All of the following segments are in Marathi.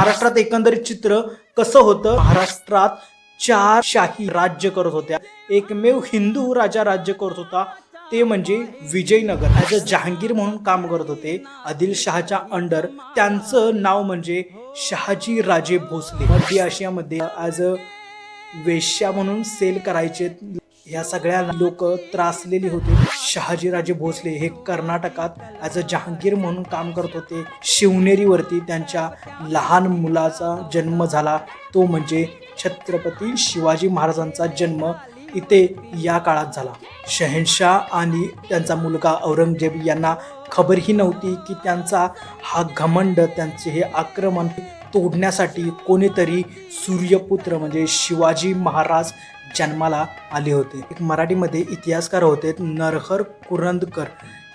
महाराष्ट्रात एकंदरीत चित्र कसं होतं? महाराष्ट्रात चार शाही राज्य करत होत्या. एकमेव हिंदू राजा राज्य करत होता. ते म्हणजे विजयनगर. ॲज अ जहांगीर म्हणून काम करत होते आदिलशहाच्या अंडर त्यांचं नाव म्हणजे शहाजी राजे भोसले. मध्य आशियामध्ये ॲज अ वेश्या म्हणून सेल करायचे. या सगळ्या लोक त्रासलेली होती. शहाजीराजे भोसले हे कर्नाटकात ॲज अ जहांगीर म्हणून काम करत होते. शिवनेरीवरती त्यांच्या लहान मुलाचा जन्म झाला. तो म्हणजे छत्रपती शिवाजी महाराजांचा जन्म इथे या काळात झाला. शहेनशाह आणि त्यांचा मुलगा औरंगजेब यांना खबरही नव्हती की त्यांचा हा घमंड त्यांचे हे आक्रमण तोडण्यासाठी कोणीतरी सूर्यपुत्र म्हणजे शिवाजी महाराज जन्माला आले होते. एक मराठीमध्ये इतिहासकार होते नरहर कुरंदकर.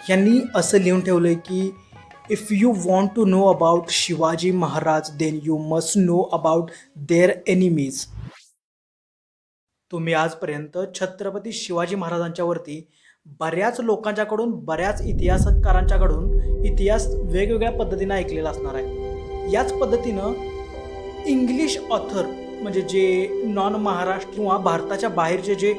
यांनी असं लिहून ठेवलं की if you want to know about Shivaji Maharaj then you must know about their enemies तुम्ही आजपर्यंत छत्रपती शिवाजी महाराजांच्यावरती बऱ्याच लोकांच्याकडून बऱ्याच इतिहासकारांच्याकडून इतिहास वेगवेगळ्या पद्धतीनं ऐकलेला असणार आहे. याच पद्धतीनं इंग्लिश ऑथर म्हणजे जे नॉन महाराष्ट्र किंवा भारताच्या बाहेरचे जे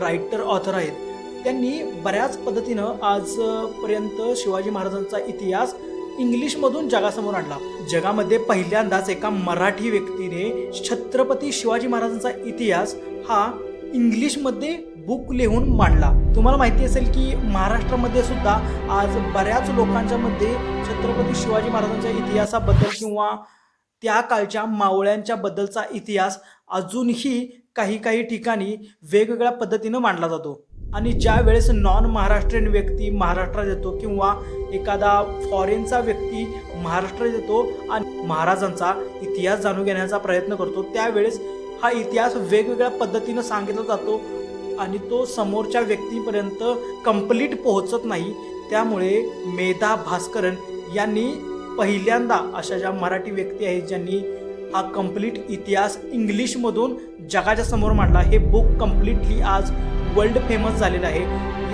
रायटर ऑथर आहेत त्यांनी बऱ्याच पद्धतीनं आजपर्यंत शिवाजी महाराजांचा इतिहास इंग्लिशमधून जगासमोर आणला. जगामध्ये पहिल्यांदाच एका मराठी व्यक्तीने छत्रपती शिवाजी महाराजांचा इतिहास हा इंग्लिशमध्ये बुक लिहून मांडला. तुम्हाला माहिती असेल की महाराष्ट्रामध्ये सुद्धा आज बऱ्याच लोकांच्या मध्ये छत्रपती शिवाजी महाराजांच्या इतिहासाबद्दल किंवा त्या काळच्या मावळ्यांच्या बद्दलचा इतिहास अजूनही काही काही ठिकाणी वेगवेगळ्या पद्धतीनं मांडला जातो. आणि ज्या वेळेस नॉन महाराष्ट्रीयन व्यक्ती महाराष्ट्रात येतो किंवा एखादा फॉरेनचा व्यक्ती महाराष्ट्रात येतो आणि महाराजांचा इतिहास जाणून घेण्याचा प्रयत्न करतो त्यावेळेस हा इतिहास वेगवेगळ्या पद्धतीनं सांगितला जातो आणि तो समोरच्या व्यक्तीपर्यंत कंप्लीट पोहोचत नाही. त्यामुळे मेधा भास्करन यांनी पहिल्यांदा अशा ज्या मराठी व्यक्ती आहेत ज्यांनी हा कंप्लीट इतिहास इंग्लिशमधून जगाच्या समोर मांडला हे बुक कम्प्लिटली आज वर्ल्ड फेमस झालेला आहे.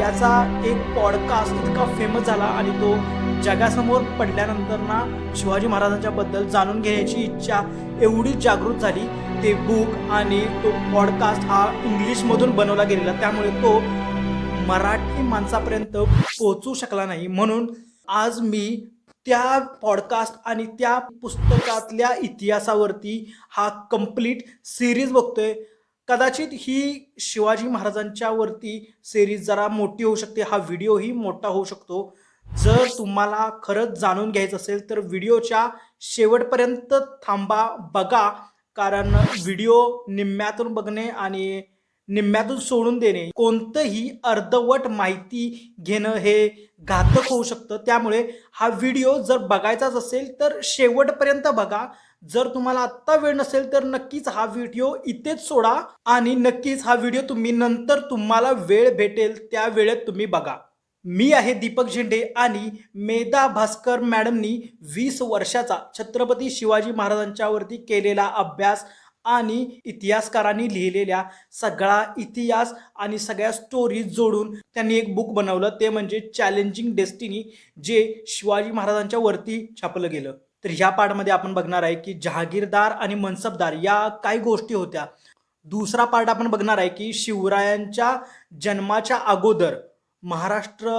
याचा एक पॉडकास्ट इतका फेमस झाला आणि तो जगासमोर पडल्यानंतर ना शिवाजी महाराजांच्या बद्दल जाणून घेण्याची इच्छा एवढी जागृत झाली. ते बुक आणि तो पॉडकास्ट हा इंग्लिशमधून बनवला गेलेला त्यामुळे तो मराठी माणसापर्यंत पोहोचू शकला नाही. म्हणून आज मी त्या पॉडकास्ट आणि त्या पुस्तकातल्या इतिहासावरती हा कंप्लीट सिरीज बघतोय. कदाचित ही शिवाजी महाराजांच्या वरती सिरीज जरा मोठी होऊ शकते हा व्हिडिओही मोठा होऊ शकतो. जर तुम्हाला खरंच जाणून घ्यायचं असेल तर व्हिडिओच्या शेवटपर्यंत थांबा बघा. कारण व्हिडिओ निम्म्यातून बघणे आणि निम्म्यातून सोडून देणे कोणतंही अर्धवट माहिती घेणं हे घातक होऊ शकतं. त्यामुळे हा व्हिडिओ जर बघायचाच असेल तर शेवटपर्यंत बघा. जर तुम्हाला आत्ता वेळ नसेल तर नक्कीच हा व्हिडिओ इथेच सोडा आणि नक्कीच हा व्हिडिओ तुम्ही नंतर तुम्हाला वेळ भेटेल त्या वेळेत तुम्ही बघा. मी आहे दीपक झेंडे आणि मेधा भास्कर मॅडमनी वीस वर्षाचा छत्रपती शिवाजी महाराजांच्यावरती केलेला अभ्यास आणि इतिहासकारांनी लिहिलेल्या सगळा इतिहास आणि सगळ्या स्टोरी जोडून त्यांनी एक बुक बनवलं. ते म्हणजे चॅलेंजिंग डेस्टिनी जे शिवाजी महाराजांच्या वरती छापलं गेलं. तर ह्या पार्टमध्ये आपण बघणार आहे की जहागीरदार आणि मनसबदार या काही गोष्टी होत्या. दुसरा पार्ट आपण बघणार आहे की शिवरायांच्या जन्माच्या अगोदर महाराष्ट्र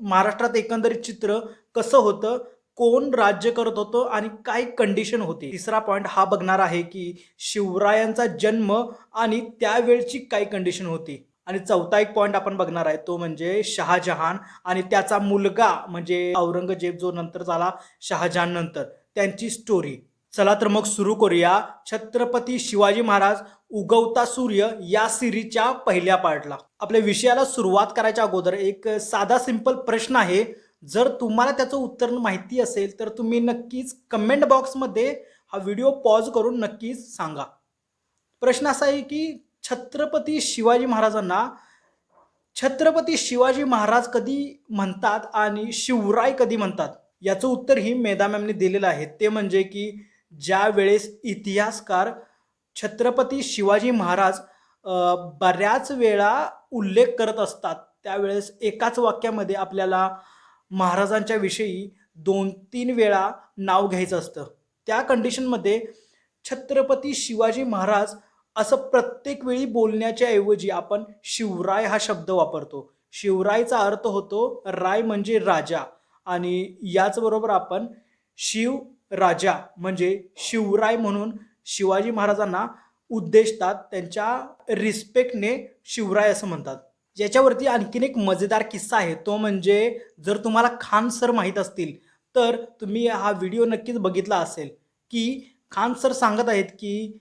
महाराष्ट्रात एकंदरीत चित्र कसं होतं? कोण राज्य करत होतं आणि काय कंडिशन होती? तिसरा पॉईंट हा बघणार आहे की शिवरायांचा जन्म आणि त्यावेळची काय कंडिशन होती? आणि चौथा एक पॉईंट आपण बघणार आहे तो म्हणजे शहाजहान आणि त्याचा मुलगा म्हणजे औरंगजेब जो नंतर झाला शहाजहान नंतर. त्यांची स्टोरी चला तर मग सुरू करूया. छत्रपती शिवाजी महाराज उगवता सूर्य या सिरीजच्या पहिल्या पार्टला आपल्या विषयाला सुरुवात करायच्या अगोदर एक साधा सिंपल प्रश्न आहे. जर तुम्हाला त्याचं उत्तर माहिती असेल तर तुम्ही नक्कीच कमेंट बॉक्समध्ये हा व्हिडिओ पॉज करून नक्कीच सांगा. प्रश्न असा आहे की छत्रपती शिवाजी महाराजांना छत्रपती शिवाजी महाराज कधी म्हणतात आणि शिवराय कधी म्हणतात? याचं उत्तर ही मेधा मॅमने दिलेलं आहे. ते म्हणजे की ज्या वेळेस इतिहासकार छत्रपती शिवाजी महाराज बऱ्याच वेळा उल्लेख करत असतात त्यावेळेस एकाच वाक्यामध्ये आपल्याला महाराजांच्या विषयी दोन तीन वेळा नाव घ्यायचं असतं. त्या कंडिशनमध्ये छत्रपती शिवाजी महाराज असं प्रत्येक वेळी बोलण्याच्या ऐवजी आपण शिवराय हा शब्द वापरतो. शिवरायचा अर्थ होतो राय म्हणजे राजा आणि याचबरोबर आपण शिव राजा म्हणजे शिवराय म्हणून शिवाजी महाराजांना उद्देशतात त्यांच्या रिस्पेक्टने शिवराय असं म्हणतात. ज्याच्यावरती आणखीन एक मजेदार किस्सा आहे तो म्हणजे जर तुम्हाला खान सर माहीत असतील तर तुम्ही हा व्हिडिओ नक्कीच बघितला असेल की खान सर सांगत आहेत की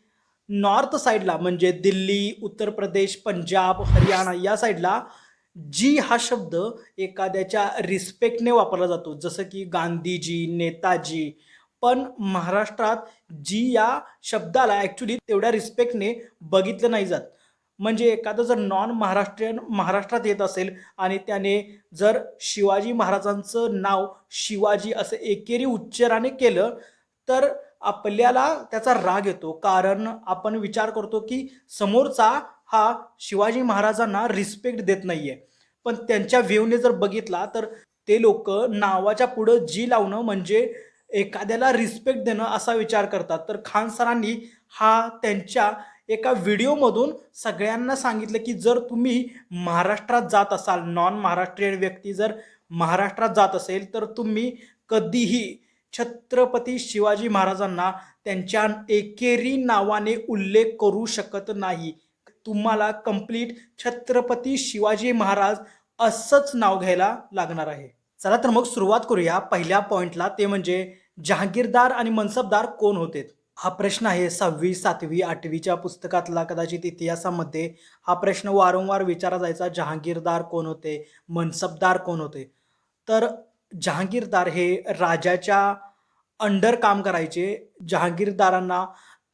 नॉर्थ साईडला म्हणजे दिल्ली उत्तर प्रदेश पंजाब हरियाणा या साईडला जी हा शब्द एखाद्याच्या रिस्पेक्टने वापरला जातो जसं की गांधीजी नेताजी पण महाराष्ट्रात जी या शब्दाला ॲक्च्युली तेवढ्या रिस्पेक्टने बघितलं नाही जात. म्हणजे एखादं जर नॉन महाराष्ट्रीयन महाराष्ट्रात येत असेल आणि त्याने जर शिवाजी महाराजांचं नाव शिवाजी असं एकेरी उच्चाराने केलं तर आपल्याला त्याचा राग येतो. कारण आपण विचार करतो की समोरचा हा शिवाजी महाराजांना रिस्पेक्ट देत नाहीये. पण त्यांच्या व्ह्यूने जर बघितला तर ते लोक नावाच्या पुढं जी लावणं म्हणजे एखाद्याला रिस्पेक्ट देणं असा विचार करतात. तर खान सरांनी हा त्यांच्या एका व्हिडिओमधून सगळ्यांना सांगितलं की जर तुम्ही महाराष्ट्रात जात असाल नॉन महाराष्ट्रीयन व्यक्ती जर महाराष्ट्रात जात असेल तर तुम्ही कधीही छत्रपती शिवाजी महाराजांना त्यांच्या एकेरी नावाने उल्लेख करू शकत नाही. तुम्हाला कंप्लीट छत्रपती शिवाजी महाराज असंच नाव घ्यायला लागणार आहे. चला तर मग सुरुवात करूया. पहिल्या पॉईंटला ते म्हणजे जहागीरदार आणि मनसबदार कोण होते? हा प्रश्न आहे सहावी सातवी आठवीच्या पुस्तकातला. कदाचित इतिहासामध्ये हा प्रश्न वारंवार विचारा जायचा जहांगीरदार कोण होते? मनसबदार कोण होते? तर जहांगीरदार हे राजाच्या अंडर काम करायचे. जहांगीरदारांना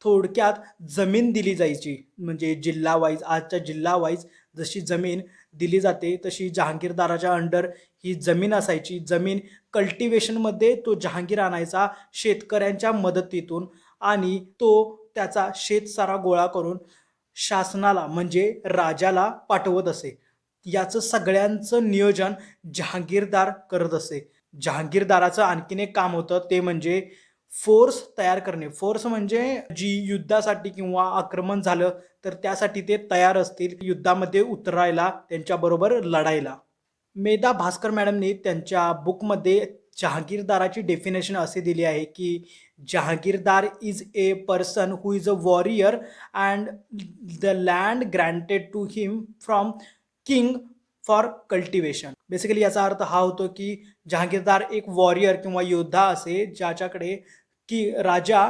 थोडक्यात जमीन दिली जायची. म्हणजे जिल्हा वाईज आजच्या जिल्हा वाईज जशी जमीन दिली जाते तशी जहांगीरदाराच्या अंडर ही जमीन असायची. जमीन कल्टिवेशनमध्ये तो जहांगीर आणायचा शेतकऱ्यांच्या मदतीतून आणि तो त्याचा शेतसारा गोळा करून शासनाला म्हणजे राजाला पाठवत असे. याचं सगळ्यांचं नियोजन जहांगीरदार करत असे. जहांगीरदाराचं आणखीन एक काम होतं ते म्हणजे फोर्स तयार करणे. फोर्स म्हणजे जी युद्धासाठी किंवा आक्रमण झालं तर त्यासाठी ते तयार असतील युद्धामध्ये उतरायला त्यांच्याबरोबर लढायला. मेधा भास्कर मॅडमनी त्यांच्या बुकमध्ये जहांगीरदाराची डेफिनेशन असे दिली आहे की jagirdar is a person who is a warrior and the land granted to him from king for cultivation basically याचा अर्थ हा होतो की जहागीरदार एक वॉरियर किंवा योद्धा असे ज्याच्याकडे की राजा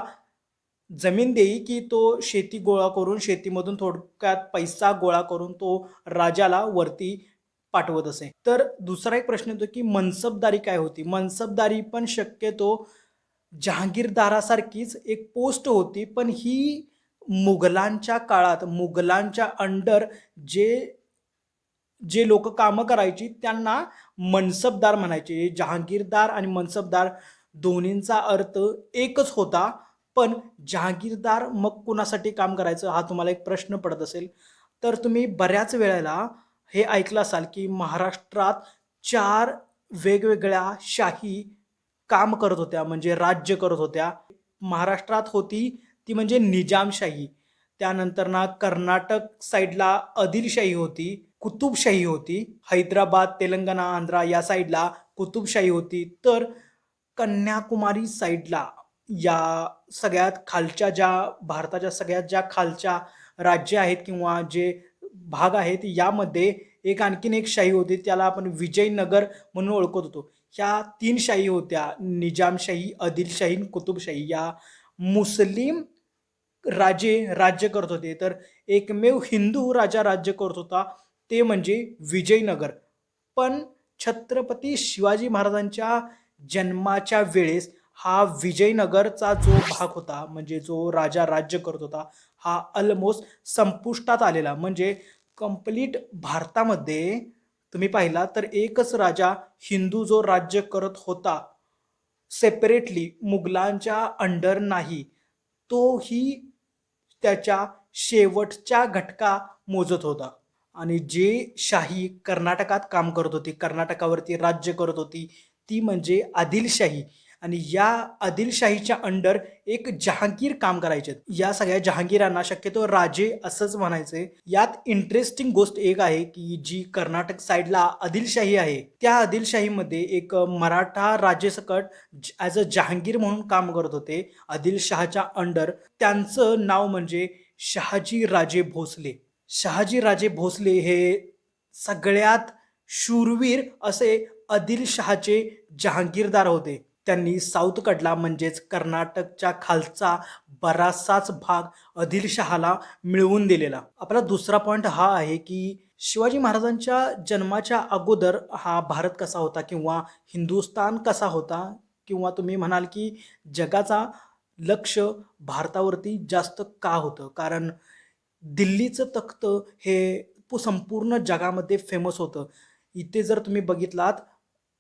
जमीन देई की तो शेती गोळा करून शेतीमधून थोडक्यात पैसा गोळा करून तो राजाला वरती पाठवत असे. तर दुसरा एक प्रश्न येतो की मनसबदारी काय होती? मनसबदारी पण शक्यतो जहांगीरदारासारखीच एक पोस्ट होती पण ही मुघलांच्या काळात मुघलांच्या अंडर जे जे लोक कामं करायची त्यांना मनसबदार म्हणायचे. जहांगीरदार आणि मनसबदार दोन्हींचा अर्थ एकच होता पण जहांगीरदार मग कुणासाठी काम करायचं हा तुम्हाला एक प्रश्न पडत असेल. तर तुम्ही बऱ्याच वेळेला हे ऐकलं असाल की महाराष्ट्रात चार वेगवेगळ्या शाही काम करत होत्या म्हणजे राज्य करत होत्या. महाराष्ट्रात होती ती म्हणजे निजामशाही. त्यानंतर ना कर्नाटक साईडला आदिलशाही होती कुतुबशाही होती. हैदराबाद तेलंगणा आंध्रा या साईडला कुतुबशाही होती. तर कन्याकुमारी साईडला या सगळ्यात खालच्या ज्या भारताच्या सगळ्यात ज्या खालच्या राज्य आहेत किंवा जे भाग आहेत यामध्ये एक आणखीन एक शाही होती. त्याला आपण विजयनगर म्हणून ओळखत होतो. ह्या तीन शाही होत्या. निजामशाही आदिलशाही कुतुबशाही या मुस्लिम राजे राज्य करत होते. तर एकमेव हिंदू राजा राज्य करत होता. ते म्हणजे विजयनगर. पण छत्रपती शिवाजी महाराजांच्या जन्माच्या वेळेस हा विजयनगरचा जो भाग होता म्हणजे जो राजा राज्य करत होता हा ऑलमोस्ट संपुष्टात आलेला. म्हणजे कंप्लीट भारतामध्ये तुम्ही पाहिला तर एकच राजा हिंदू जो राज्य करत होता सेपरेटली मुघलांच्या अंडर नाही तो ही त्याच्या शेवटच्या घटका मोजत होता. आणि जे शाही कर्नाटकात काम करत होती कर्नाटकावरती राज्य करत होती ती म्हणजे आदिलशाही. आणि या आदिलशाहीच्या अंडर एक जहांगीर काम करायचे या सगळ्या जहांगीरांना शक्यतो राजे असंच म्हणायचे. यात इंटरेस्टिंग गोष्ट एक आहे की जी कर्नाटक साईडला आदिलशाही आहे त्या आदिलशाहीमध्ये एक मराठा राजेसकट ॲज अ जहांगीर म्हणून काम करत होते आदिलशहाच्या अंडर त्यांचं नाव म्हणजे शहाजी राजे भोसले. शहाजी राजे भोसले हे सगळ्यात शूरवीर असे आदिलशहाचे जहांगीरदार होते. त्यांनी साऊथकडला म्हणजेच कर्नाटकच्या खालचा बराचसाच भाग आदिलशहाला मिळवून दिलेला. आपला दुसरा पॉईंट हा आहे की शिवाजी महाराजांच्या जन्माच्या अगोदर हा भारत कसा होता किंवा हिंदुस्तान कसा होता किंवा तुम्ही म्हणाल की जगाचा लक्ष भारतावरती जास्त का होतं? कारण दिल्लीचं तख्त हे संपूर्ण जगामध्ये फेमस होतं. इथे जर तुम्ही बघितलात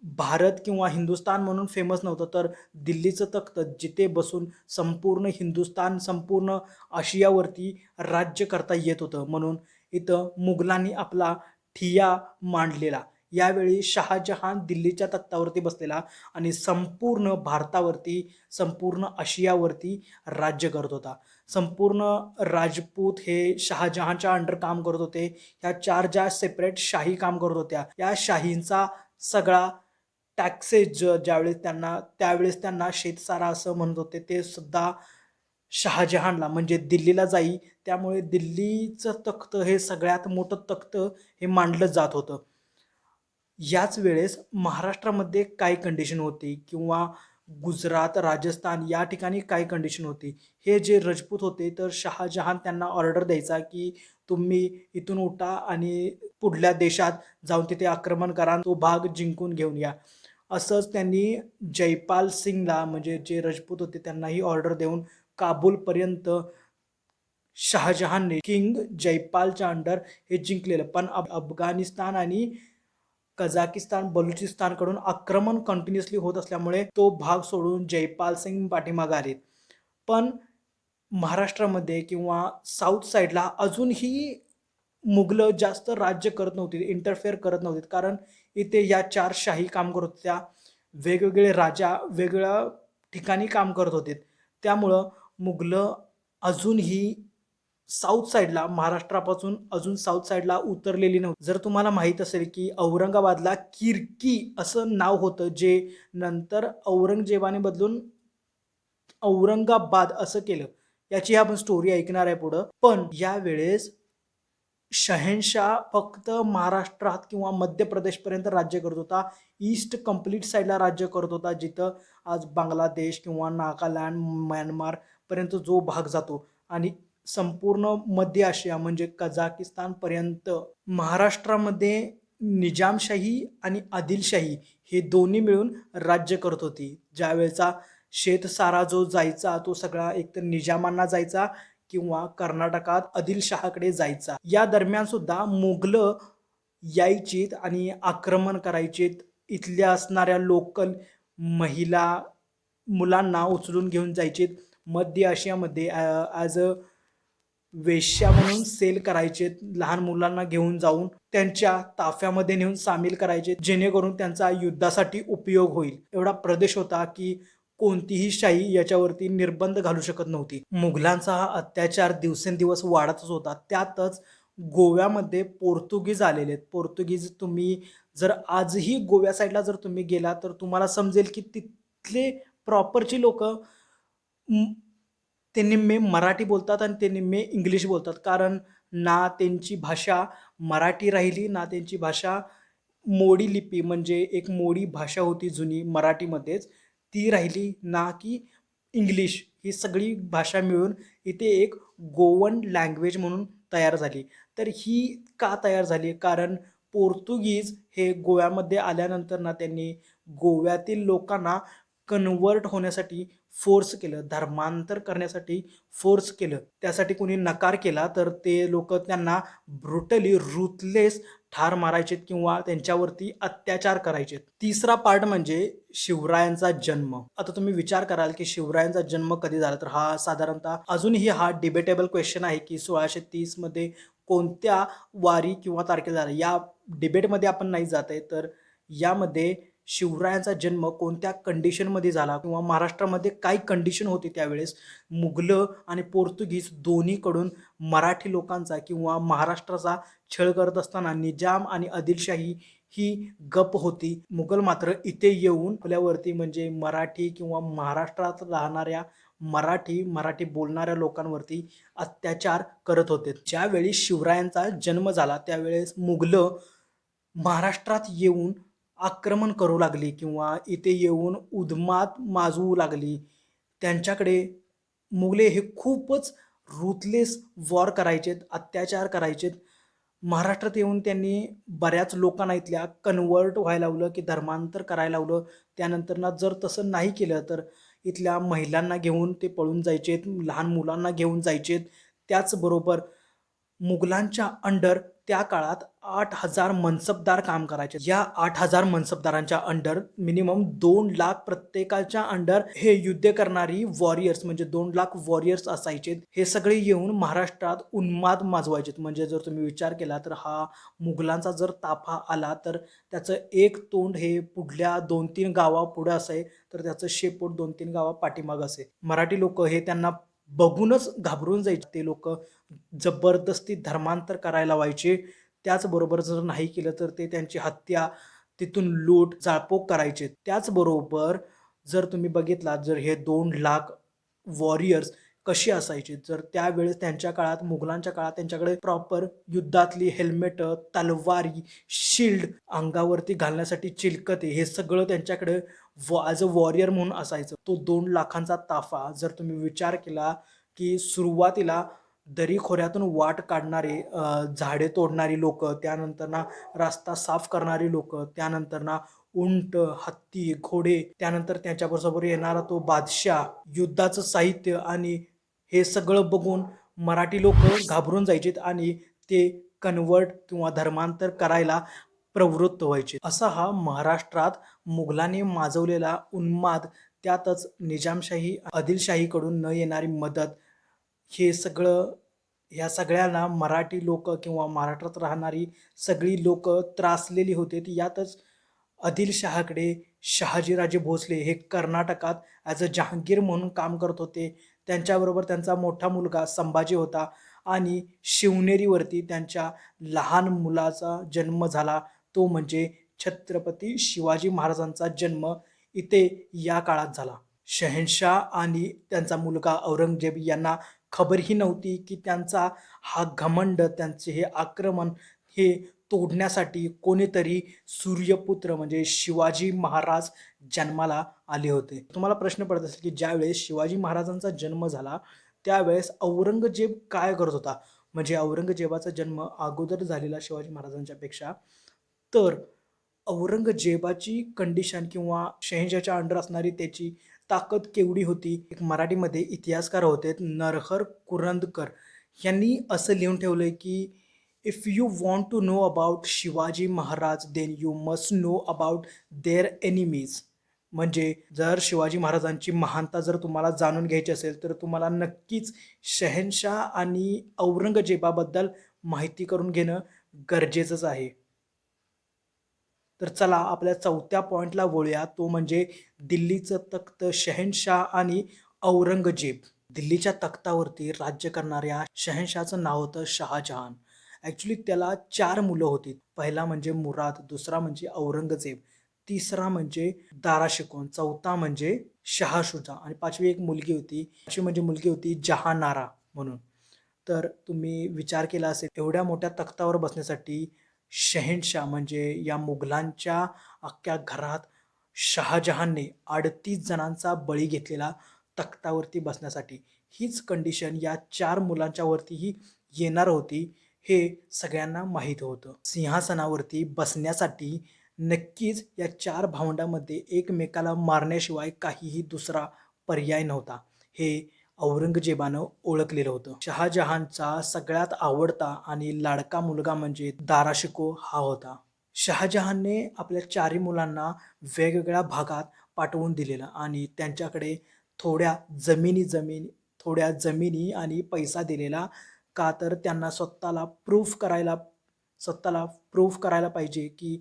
भारत किंवा हिंदुस्तान म्हणून फेमस नव्हतं तर दिल्लीचं तख्त जिथे बसून संपूर्ण हिंदुस्तान संपूर्ण आशियावरती राज्य करता येत होतं. म्हणून इथं मुघलांनी आपला ठिया मांडलेला. यावेळी शहाजहान दिल्लीच्या तख्तावरती बसलेला आणि संपूर्ण भारतावरती संपूर्ण आशियावरती राज्य करत होता. संपूर्ण राजपूत हे शहाजहानच्या अंडर काम करत होते. ह्या चार ज्या सेपरेट शाही काम करत होत्या या शाहींचा सगळा टॅक्सेस ज ज्यावेळेस त्यांना त्यावेळेस त्यांना शेतसारा असं म्हणत होते ते सुद्धा शहाजहानला म्हणजे दिल्लीला जाई. त्यामुळे दिल्लीचं तख्त हे सगळ्यात मोठं तख्त हे मांडलं जात होतं. याच वेळेस महाराष्ट्रामध्ये काय कंडिशन होती किंवा गुजरात राजस्थान या ठिकाणी काय कंडिशन होती? हे जे रजपूत होते तर शहाजहान त्यांना ऑर्डर द्यायचा की तुम्ही इथून उठा आणि पुढल्या देशात जाऊन तिथे आक्रमण करा. तो भाग जिंकून घेऊन या. असंच त्यांनी जयपाल सिंगला म्हणजे जे रजपूत होते त्यांनाही ऑर्डर देऊन काबूलपर्यंत शहाजहानने किंग जयपालच्या अंडर हे जिंकलेलं. पण अब अफगाणिस्तान आणि कझाकिस्तान बलुचिस्तानकडून आक्रमण कंटिन्युअसली होत असल्यामुळे तो भाग सोडून जयपाल सिंग पाठीमागे आले पण महाराष्ट्रामध्ये किंवा साऊथ साईडला अजूनही मुघलं जास्त राज्य करत नव्हती इंटरफेअर करत नव्हतीत कारण इथे या चार शाही काम करत होत्या वेगवेगळे राजा वेगवेगळ्या ठिकाणी काम करत होते. त्यामुळं मुघलं अजूनही साऊथ साईडला महाराष्ट्रापासून अजून साऊथ साईडला उतरलेली नव्हती. जर तुम्हाला माहीत असेल की औरंगाबादला किरकी असं नाव होतं जे नंतर औरंगजेबाने बदलून औरंगाबाद असं केलं. याची आपण स्टोरी ऐकणार आहे पुढं. पण यावेळेस शहेनशाह फक्त महाराष्ट्रात किंवा मध्य प्रदेशपर्यंत राज्य करत होता. ईस्ट कंप्लीट साईडला राज्य करत होता जिथं आज बांगलादेश किंवा नागालँड म्यानमारपर्यंत जो भाग जातो. आणि संपूर्ण मध्य आशिया म्हणजे कझाकिस्तानपर्यंत महाराष्ट्रामध्ये निजामशाही आणि आदिलशाही हे दोन्ही मिळून राज्य करत होती. ज्यावेळेचा शेतसारा जो जायचा तो सगळा एकतर निजामांना जायचा किंवा कर्नाटकात आदिलशहाकडे जायचा. या दरम्यान सुद्धा मुघलं यायचीत आणि आक्रमण करायचीत इथल्या असणाऱ्या लोकल महिला मुलांना उचलून घेऊन जायचीत मध्य आशियामध्ये ॲज अ वेश्या म्हणून सेल करायचे. लहान मुलांना घेऊन जाऊन त्यांच्या ताफ्यामध्ये नेऊन सामील करायचे. जेणेकरून त्यांचा युद्धासाठी उपयोग होईल. एवढा प्रदेश होता की कोणतीही शाही याच्यावरती निर्बंध घालू शकत नव्हती. मुघलांचा हा अत्याचार दिवसेंदिवस वाढतच होता. त्यातच गोव्यामध्ये पोर्तुगीज आलेले आहेत. पोर्तुगीज तुम्ही जर आजही गोव्या साईडला जर तुम्ही गेला तर तुम्हाला समजेल की तिथले प्रॉपरची लोक ते निम्मे मराठी बोलतात आणि ते निम्मे इंग्लिश बोलतात. कारण ना त्यांची भाषा मराठी राहिली ना त्यांची भाषा मोडी लिपी म्हणजे एक मोडी भाषा होती जुनी मराठीमध्येच. ती राहिली ना की इंग्लिश ही सगळी भाषा मिळून इथे एक गोवन लँग्वेज म्हणून तयार झाली. तर ही का तयार झाली? कारण पोर्तुगीज हे गोव्यामध्ये आल्यानंतर ना त्यांनी गोव्यातील लोकांना कन्वर्ट होण्यासाठी फोर्स केलं धर्मांतर करण्यासाठी फोर्स केलं. त्यासाठी कोणी नकार केला तर ते लोक त्यांना ब्रुटली रुथलेस ठार मारायचे किंवा त्यांच्यावरती अत्याचार करायचे तिसरा पार्ट म्हणजे शिवरायांचा जन्म. आता तुम्ही विचार कराल की शिवरायांचा जन्म कधी झाला? तर हा साधारणतः अजूनही हा डिबेटेबल क्वेश्चन आहे की सोळाशे तीसमध्ये कोणत्या वारी किंवा तारखेला झाला? या डिबेटमध्ये आपण नाही जात आहे तर यामध्ये शिवरायांचा जन्म कोणत्या कंडिशनमध्ये झाला किंवा महाराष्ट्रामध्ये काय कंडिशन होती त्यावेळेस? मुघल आणि पोर्तुगीज दोन्हीकडून मराठी लोकांचा किंवा महाराष्ट्राचा छळ करत असताना निजाम आणि आदिलशाही ही गप होती. मुघल मात्र इथे येऊन आपल्यावरती म्हणजे मराठी किंवा महाराष्ट्रात राहणाऱ्या मराठी मराठी बोलणाऱ्या लोकांवरती अत्याचार करत होते. ज्यावेळी शिवरायांचा जन्म झाला त्यावेळेस मुघल महाराष्ट्रात येऊन आक्रमण करू लागली किंवा इथे येऊन उद्मात माजवू लागली त्यांच्याकडे मुघले हे खूपच रुथलेस वॉर करायचेत अत्याचार करायचेत. महाराष्ट्रात येऊन त्यांनी बऱ्याच लोकांना इथल्या कन्वर्ट व्हायला लावलं की धर्मांतर करायला लावलं. त्यानंतर ना जर तसं नाही केलं तर इथल्या महिलांना घेऊन ते पळून जायचेत लहान मुलांना घेऊन जायचेत. त्याचबरोबर मुघलांच्या अंडर त्या काळात आठ हजार मनसबदार काम करायचे. या आठ हजार मनसबदारांच्या अंडर मिनिमम दोन लाख प्रत्येकाच्या अंडर हे युद्ध करणारी वॉरियर्स म्हणजे दोन लाख वॉरियर्स असायचे. हे सगळे येऊन महाराष्ट्रात उन्माद माजवायचे. म्हणजे जर तुम्ही विचार केला तर हा मुघलांचा जर ताफा आला तर त्याचं एक तोंड हे पुढल्या दोन तीन गावा पुढे असे तर त्याचं शेपूट दोन तीन गावा पाठीमाग असे. मराठी लोक हे त्यांना बघूनच घाबरून जायचे. ते लोक जबरदस्ती धर्मांतर करायला व्हायचे त्याचबरोबर जर नाही केलं तर ते त्यांची हत्या तिथून लूट जाळपोक करायचे. त्याचबरोबर जर तुम्ही बघितलात जर हे दोन लाख वॉरियर्स कशी असायची? जर त्यावेळेस त्यांच्या काळात मुघलांच्या काळात त्यांच्याकडे प्रॉपर युद्धातली हेल्मेट तलवारी शिल्ड अंगावरती घालण्यासाठी चिलकते हे सगळं त्यांच्याकडे ॲज अ वॉरियर म्हणून असायचं. तो दोन लाखांचा ताफा जर तुम्ही विचार केला की सुरुवातीला दरीखोऱ्यातून वाट काढणारे झाडे तोडणारी लोक त्यानंतर ना रस्ता साफ करणारी लोक त्यानंतर ना उंट हत्ती घोडे त्यानंतर त्यांच्याबरोबर येणारा तो बादशाह युद्धाचं साहित्य आणि हे सगळं बघून मराठी लोक घाबरून जायचे आणि ते कन्वर्ट किंवा धर्मांतर करायला प्रवृत्त व्हायचे. असा हा महाराष्ट्रात मुघलांनी माजवलेला उन्माद त्यातच निजामशाही आदिलशाहीकडून न येणारी मदत हे सगळं ह्या सगळ्यांना मराठी लोक किंवा महाराष्ट्रात राहणारी सगळी लोक त्रासलेली होते. यातच आदिलशहाकडे शहाजीराजे भोसले हे कर्नाटकात ॲज अ जहांगीर म्हणून काम करत होते. त्यांच्याबरोबर त्यांचा मोठा मुलगा संभाजी होता आणि शिवनेरीवरती त्यांच्या लहान मुलाचा जन्म झाला. तो म्हणजे छत्रपती शिवाजी महाराजांचा जन्म इथे या काळात झाला. शहेनशाह आणि त्यांचा मुलगा औरंगजेब यांना खबरही नव्हती की त्यांचा हा घमंड त्यांचे हे आक्रमण हे तोडण्यासाठी कोणीतरी सूर्यपुत्र म्हणजे शिवाजी महाराज जन्माला आले होते. तुम्हाला प्रश्न पडत असेल की ज्यावेळेस शिवाजी महाराजांचा जन्म झाला त्यावेळेस औरंगजेब काय करत होता? म्हणजे औरंगजेबाचा जन्म अगोदर झालेला शिवाजी महाराजांच्या पेक्षा तर औरंगजेबाची कंडिशन किंवा शहेजाच्या अंडर असणारी त्याची ताकद केवढी होती? एक मराठीमध्ये इतिहासकार होते नरहर कुरंदकर. यांनी असं लिहून ठेवलंय की if you want to know about Shivaji Maharaj then you must know about their enemies म्हणजे जर शिवाजी महाराजांची महानता जर तुम्हाला जाणून घ्यायची असेल तर तुम्हाला नक्कीच शहेनशाह आणि औरंगजेबाबद्दल माहिती करून घेणं गरजेचंच आहे. तर चला आपल्या चौथ्या पॉईंटला वळूया. तो म्हणजे दिल्लीचं तख्त शहनशाह आणि औरंगजेब. दिल्लीच्या तख्तावरती राज्य करणाऱ्या शहेनशाहचं नाव होतं शहाजहान. ॲक्च्युली त्याला चार मुलं होती. पहिला म्हणजे मुराद दुसरा म्हणजे औरंगजेब तिसरा म्हणजे दारा शिकोन चौथा म्हणजे शहाशुजा आणि पाचवी एक मुलगी होती. पाचवी म्हणजे मुलगी होती जहानारा म्हणून. तर तुम्ही विचार केला असेल एवढ्या मोठ्या तख्तावर बसण्यासाठी शहेनशाह म्हणजे या मुघलांच्या अख्ख्या घरात शहाजहानने अडतीस जणांचा बळी घेतलेला तख्तावरती बसण्यासाठी. हीच कंडिशन या चार मुलांच्या वरतीही येणार होती हे सगळ्यांना माहीत होतं. सिंहासनावरती बसण्यासाठी नक्कीच या चार भावंडामध्ये एकमेकाला मारण्याशिवाय काहीही दुसरा पर्याय नव्हता. हे औरंगजेबानं ओळखलेलं होतं. शहाजहानचा सगळ्यात आवडता आणि लाडका मुलगा म्हणजे दाराशिको हा होता. शहाजहानने आपल्या चारही मुलांना वेगवेगळ्या भागात पाठवून दिलेलं आणि त्यांच्याकडे थोड्या जमिनी जमीन थोड्या जमिनी आणि पैसा दिलेला का तर त्यांना स्वतःला प्रूफ करायला स्वतःला प्रूफ करायला पाहिजे की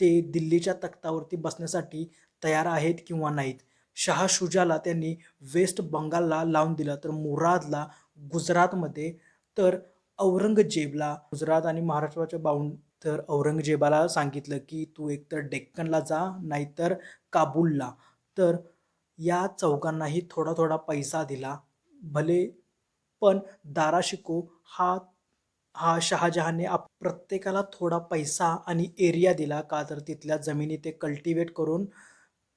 ते दिल्लीच्या तख्तावरती बसण्यासाठी तयार आहेत किंवा नाहीत. शहा शुजाला त्यांनी वेस्ट बंगालला लावून दिलं तर मुरादला गुजरातमध्ये तर औरंगजेबला गुजरात आणि महाराष्ट्राच्या बाउंड तर औरंगजेबाला सांगितलं की तू एकतर डेक्कनला जा नाहीतर काबूलला. तर या चौघांनाही थोडा थोडा पैसा दिला भले पण दारा शिको हा हा शहाजहानने आप प्रत्येकाला थोडा पैसा आणि एरिया दिला का तर तिथल्या जमिनी ते कल्टिवेट करून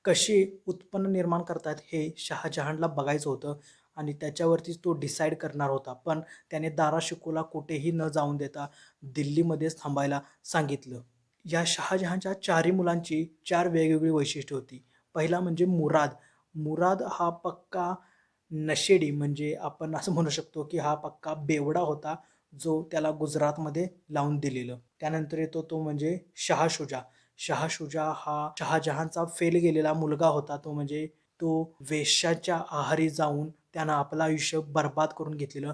कसे उत्पन्न निर्माण करतात हे शहाजहानला बघायचं होतं आणि त्याच्यावरतीच तो डिसाईड करणार होता. पण त्याने दारा शिकोला कुठेही न जाऊन देता दिल्लीमध्येच थांबायला सांगितलं. या शहाजहानच्या चारही मुलांची चार वेगवेगळी वैशिष्ट्ये होती. पहिला म्हणजे मुराद. मुराद हा पक्का नशेडी म्हणजे आपण असं म्हणू शकतो की हा पक्का बेवडा होता जो त्याला गुजरातमध्ये लावून दिलेलं. त्यानंतर येतो तो म्हणजे शहा शुजा शहा शुजा हा शहाजहानचा फेल गेलेला मुलगा होता. तो म्हणजे तो वेश्याच्या आहारी जाऊन त्यानं आपलं आयुष्य बर्बाद करून घेतलेलं.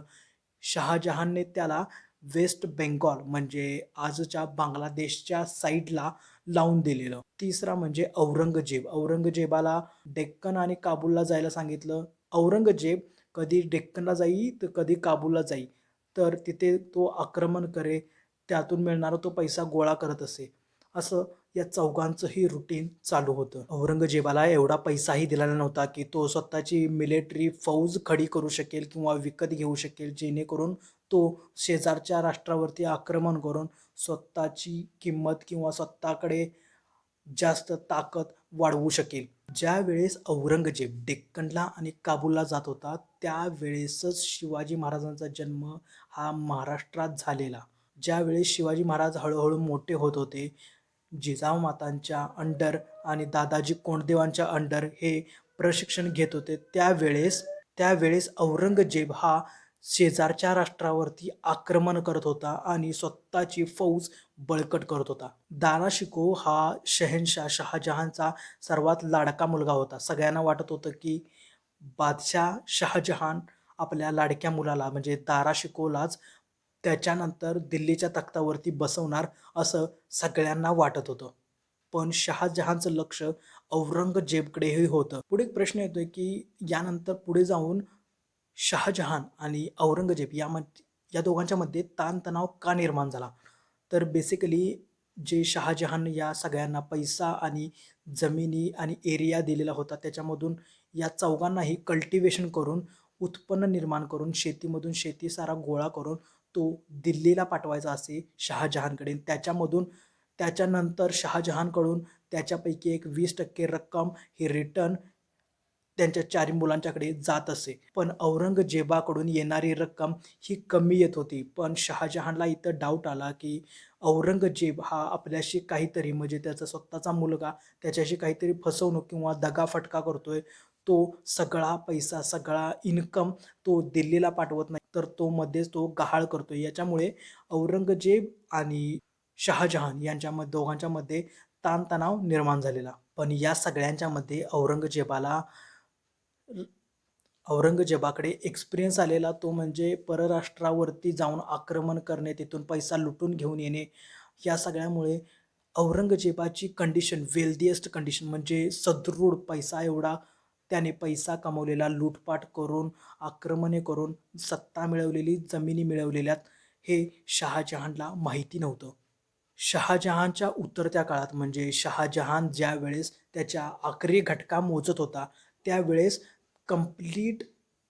शहाजहानने त्याला वेस्ट बेंगॉल म्हणजे आजच्या बांगलादेशच्या साईडला लावून दिलेलं. तिसरा म्हणजे औरंगजेब. औरंगजेबाला डेक्कन आणि काबूलला जायला सांगितलं. औरंगजेब कधी डेक्कनला जाई तर कधी काबूलला जाई. तर तिथे तो आक्रमण करे त्यातून मिळणारा तो पैसा गोळा करत असे. असं या चौघांचंही रुटीन चालू होतं. औरंगजेबाला एवढा पैसाही दिलेला नव्हता की तो स्वतःची मिलिटरी फौज खडी करू शकेल किंवा विकत घेऊ शकेल जेणेकरून तो शेजारच्या राष्ट्रावरती आक्रमण करून स्वतःची किंमत किंवा स्वतःकडे जास्त ताकद वाढवू शकेल. ज्या वेळेस औरंगजेब डेक्कनला आणि काबूलला जात होता त्यावेळेसच शिवाजी महाराजांचा जन्म हा महाराष्ट्रात झालेला. ज्यावेळेस शिवाजी महाराज हळूहळू मोठे होत होते जिजाऊ मातांच्या अंडर आणि दादाजी कोंडदेवांच्या अंडर हे प्रशिक्षण घेत होते. त्यावेळेस त्यावेळेस औरंगजेब हा शेजारच्या राष्ट्रावरती आक्रमण करत होता आणि स्वतःची फौज बळकट करत होता. दारा शिको हा शहनशाह शहाजहानचा सर्वात लाडका मुलगा होता. सगळ्यांना वाटत होतं की बादशाह शहाजहान आपल्या लाडक्या मुलाला म्हणजे दारा शिकोलाच त्याच्यानंतर दिल्लीच्या तख्तावरती बसवणार असं सगळ्यांना वाटत होतं. पण शहाजहानचं लक्ष औरंगजेबकडेही होतं. पुढे एक प्रश्न येतोय की यानंतर पुढे जाऊन शहाजहान आणि औरंगजेब यामध्ये या दोघांच्या मध्ये ताणतणाव का निर्माण झाला? तर बेसिकली जे शहाजहान या सगळ्यांना पैसा आणि जमिनी आणि एरिया दिलेला होता त्याच्यामधून या चौघांनाही कल्टिवेशन करून उत्पन्न निर्माण करून शेतीमधून शेती सारा गोळा करून तो दिल्लीला पाठवायचा असे शहाजहानकडे. त्याच्यामधून त्याच्यानंतर शहाजहानकडून त्याच्यापैकी एक वीस टक्के रक्कम ही रिटर्न त्यांच्या चारी मुलांच्याकडे जात असे. पण औरंगजेबाकडून येणारी रक्कम ही कमी येत होती. पण शहाजहानला इथं डाऊट आला की औरंगजेब हा आपल्याशी काहीतरी म्हणजे त्याचा स्वतःचा मुलगा त्याच्याशी काहीतरी फसवणूक किंवा दगाफटका करतोय तो सगळा पैसा सगळा इन्कम तो दिल्लीला पाठवत नाही. तर तो मध्येच तो गहाळ करतोय. याच्यामुळे औरंगजेब आणि शहाजहान यांच्यामध्ये दोघांच्या मध्ये ताणतणाव निर्माण झालेला. पण या सगळ्यांच्या मध्ये औरंगजेबाला औरंगजेबाकडे एक्सपिरियन्स आलेला तो म्हणजे परराष्ट्रावरती जाऊन आक्रमण करणे तिथून पैसा लुटून घेऊन येणे या सगळ्यामुळे औरंगजेबाची कंडिशन वेल्दीएस्ट कंडिशन म्हणजे सदृढ पैसा एवढा त्याने पैसा कमवलेला लूटपाट करून आक्रमणे करून सत्ता मिळवलेली जमिनी मिळवलेल्यात हे शहाजहानला माहिती नव्हतं. शहाजहानच्या उतरत्या काळात म्हणजे शहाजहान ज्या वेळेस त्याच्या आखरी घटका मोजत होता त्यावेळेस कंप्लीट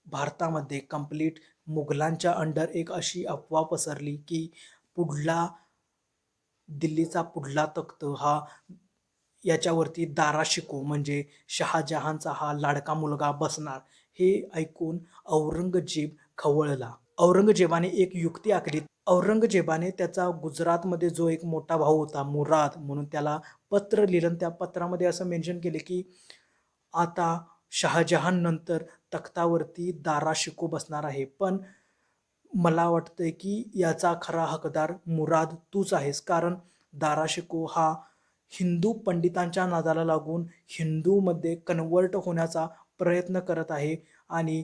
भारतामध्ये कंप्लीट मुघलांच्या अंडर एक अशी अफवा पसरली की पुढला दिल्लीचा पुढला तख्त हा याच्यावरती दारा शिको म्हणजे शहाजहानचा हा लाडका मुलगा बसणार हे ऐकून औरंगजेब खवळला. औरंगजेबाने एक युक्ती आखली. औरंगजेबाने त्याचा गुजरातमध्ये जो एक मोठा भाऊ होता मुराद म्हणून त्याला पत्र लिहिलं आणि त्या पत्रामध्ये असं मेन्शन केले की आता शहाजहान नंतर तख्तावरती दारा शिको बसणार आहे. पण मला वाटतंय की याचा खरा हकदार मुराद तूच आहेस कारण दारा शिको हा हिंदू पंडितांच्या नादाला लागून हिंदूमध्ये कन्वर्ट होण्याचा प्रयत्न करत आहे. आणि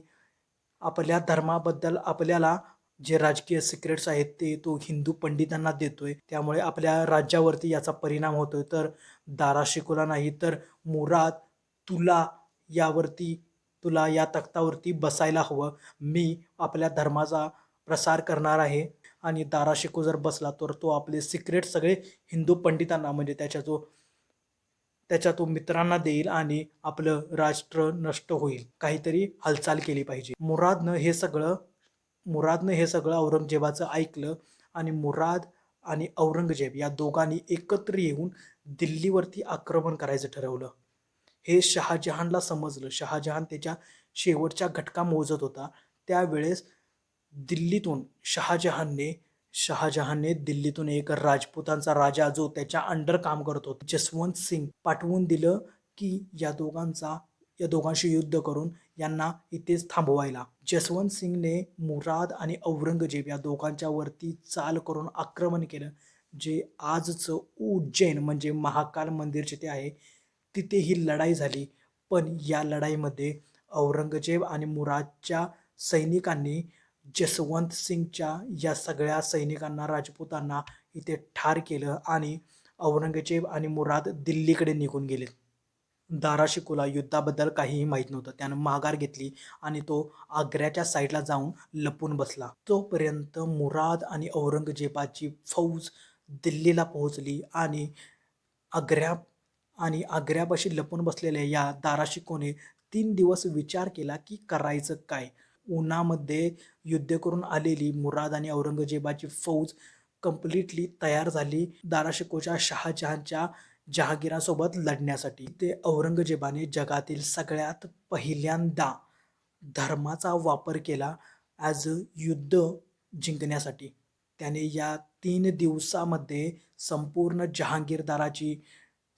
आपल्या धर्माबद्दल आपल्याला जे राजकीय सिक्रेट्स आहेत ते तो हिंदू पंडितांना देतोय. त्यामुळे आपल्या राज्यावरती याचा परिणाम होतोय. तर दारा शिकोला नाही तर मुराद तुला यावरती तुला या तख्तावरती बसायला हवं. मी आपल्या धर्माचा प्रसार करणार आहे. आणि दाराशिको जर बसला तर तो आपले सिक्रेट सगळे हिंदू पंडितांना म्हणजे त्याच्या जो त्याच्या तो मित्रांना देईल आणि आपलं राष्ट्र नष्ट होईल. काहीतरी हालचाल केली पाहिजे. मुरादनं हे सगळं मुरादनं हे सगळं औरंगजेबाचं ऐकलं आणि मुराद आणि औरंगजेब या दोघांनी एकत्र येऊन दिल्लीवरती आक्रमण करायचं ठरवलं. हे शहाजहानला समजलं. शहाजहान त्याच्या शेवटच्या घटका मोजत होता. त्यावेळेस दिल्लीतून शहाजहानने शहाजहानने दिल्लीतून एक राजपुतांचा राजा जो त्याच्या अंडर काम करत होता जसवंत सिंग पाठवून दिलं की या दोघांचा या दोघांशी युद्ध करून यांना इथेच थांबवायला. जसवंत सिंगने मुराद आणि औरंगजेब या दोघांच्या वरती चाल करून आक्रमण केलं जे आजचं उज्जैन म्हणजे महाकाल मंदिर जिथे आहे तिथे ही लढाई झाली. पण या लढाईमध्ये औरंगजेब आणि मुरादच्या सैनिकांनी जसवंत सिंगच्या या सगळ्या सैनिकांना राजपुतांना इथे ठार केलं आणि औरंगजेब आणि मुराद दिल्लीकडे निघून गेले. दाराशिकोला युद्धाबद्दल काहीही माहीत नव्हतं. त्यानं माघार घेतली आणि तो आग्र्याच्या साईडला जाऊन लपून बसला. तोपर्यंत मुराद आणि औरंगजेबाची फौज दिल्लीला पोहोचली आणि आग्र्या आणि आग्र्यापाशी लपून बसलेल्या या दाराशिकोने तीन दिवस विचार केला की करायचं काय? उन्हामध्ये युद्ध करून आलेली मुराद आणि औरंगजेबाची फौज कम्प्लिटली तयार झाली दाराशिकोच्या शहाजहानच्या जहागीरासोबत लढण्यासाठी. ते औरंगजेबाने जगातील सगळ्यात पहिल्यांदा धर्माचा वापर केला ॲज अ युद्ध जिंकण्यासाठी. त्याने या तीन दिवसामध्ये संपूर्ण जहांगीरदाराची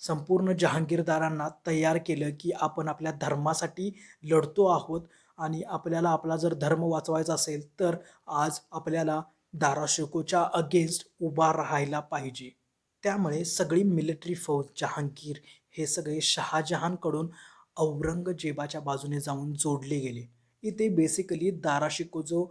संपूर्ण जहांगीरदारांना तयार केलं की आपण आपल्या धर्मासाठी लढतो आहोत. आणि आपल्याला आपला जर धर्म वाचवायचा असेल तर आज आपल्याला दाराशिकोच्या अगेन्स्ट उभा राहायला पाहिजे. त्यामुळे सगळी मिलिटरी फौज जहांगीर हे सगळे शहाजहानकडून औरंगजेबाच्या बाजूने जाऊन जोडले गेले. इथे बेसिकली दाराशिको जो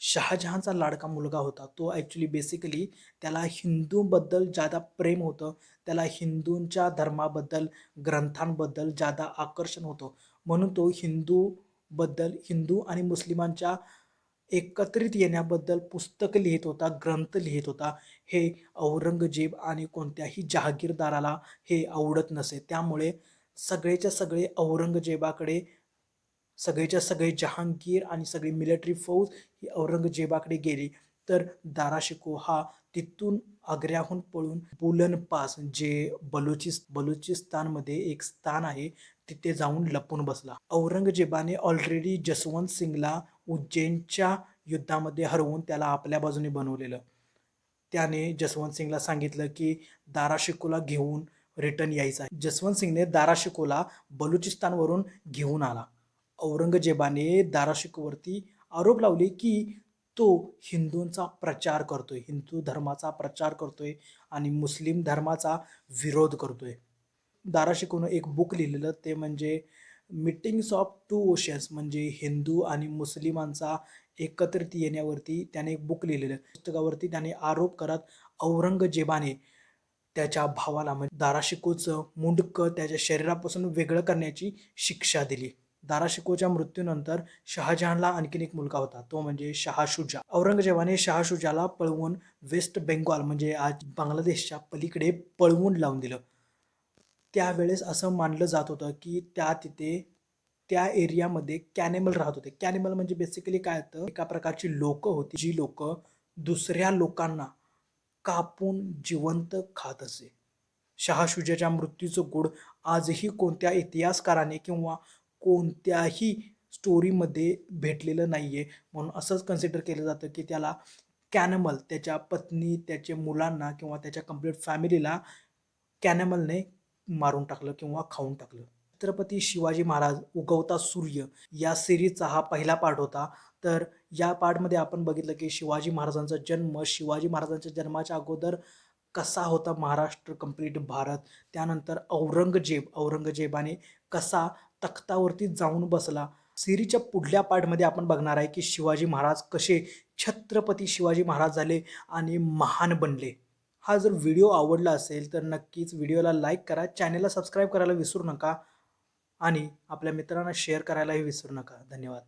शहाजहानचा लाडका मुलगा होता तो ॲक्च्युली बेसिकली त्याला हिंदूबद्दल जादा प्रेम होतं त्याला हिंदूंच्या धर्माबद्दल ग्रंथांबद्दल जादा आकर्षण होतं. म्हणून तो हिंदू बद्दल हिंदू आणि मुस्लिमांच्या एकत्रित येण्याबद्दल पुस्तक लिहित होता ग्रंथ लिहित होता. हे औरंगजेब आणि कोणत्याही जहागीरदाराला हे आवडत नसे. त्यामुळे सगळेच्या सगळे औरंगजेबाकडे सगळेच्या सगळे जहांगीर आणि सगळी मिलिटरी फौज ही औरंगजेबाकडे गेली. तर दाराशिको हा तिथून आग्र्याहून पळून बुलन पास जे बलुचिस् बलुचिस्तानमध्ये एक स्थान आहे तिथे जाऊन लपून बसला. औरंगजेबाने ऑलरेडी जसवंत सिंगला उज्जैनच्या युद्धामध्ये हरवून त्याला आपल्या बाजूने बनवलेलं. त्याने जसवंत सिंगला सांगितलं की दाराशिकोला घेऊन रिटर्न यायचा आहे. जसवंत सिंगने दाराशिकोला बलुचिस्तानवरून घेऊन आला. औरंगजेबाने दाराशिकोवरती आरोप लावले की तो हिंदूंचा प्रचार करतोय हिंदू धर्माचा प्रचार करतोय आणि मुस्लिम धर्माचा विरोध करतोय. दाराशिकोनं एक बुक लिहिलेलं ते म्हणजे मीटिंग्स ऑफ टू ओशन्स म्हणजे हिंदू आणि मुस्लिमांचा एकत्रित येण्यावरती त्याने एक बुक लिहिलेलं. पुस्तकावरती त्याने आरोप करत औरंगजेबाने त्याच्या भावाला म्हणजे दाराशिकोचं मुंडकं त्याच्या शरीरापासून वेगळं करण्याची शिक्षा दिली. दाराशिकोच्या मृत्यूनंतर शहाजहानला आणखीन एक मुलगा होता. तो म्हणजे शहाशुजा. औरंगजेबाने शहाशुजाला पळवून वेस्ट बेंगॉल म्हणजे आज बांगलादेशच्या पलीकडे पळवून लावून दिलं. त्यावेळेस असं मानलं जात होतं की त्या तिथे त्या एरियामध्ये कॅनेमल राहत होते. कॅनेमल म्हणजे बेसिकली काय होतं? एका प्रकारची लोकं होती जी लोक दुसऱ्या लोकांना कापून जिवंत खात असे. शहाशुजाच्या मृत्यूचं गुड आजही कोणत्या इतिहासकाराने किंवा कोणत्याही स्टोरीमध्ये भेटलेलं नाही आहे म्हणून असंच कन्सिडर केलं जातं की त्याला कॅनमल त्याच्या पत्नी त्याच्या मुलांना किंवा त्याच्या कंप्लीट फॅमिलीला कॅनमलने मारून टाकलं किंवा खाऊन टाकलं. छत्रपती शिवाजी महाराज उगवता सूर्य या सिरीजचा हा पहिला पार्ट होता. तर या पार्टमध्ये आपण बघितलं की शिवाजी महाराजांचा जन्म शिवाजी महाराजांच्या जन्माच्या अगोदर कसा होता महाराष्ट्र कंप्लीट भारत. त्यानंतर औरंगजेब औरंगजेबाने कसा तख्तावरती जाऊन बसला. सिरीच्या पुढल्या पार्टमध्ये आपण बघणार आहे की शिवाजी महाराज कसे छत्रपती शिवाजी महाराज झाले आणि महान बनले. हा जर व्हिडिओ आवडला असेल तर नक्कीच व्हिडिओला लाईक करा चॅनेलला सबस्क्राईब करायला विसरू नका आणि आपल्या मित्रांना शेअर करायलाही विसरू नका. धन्यवाद.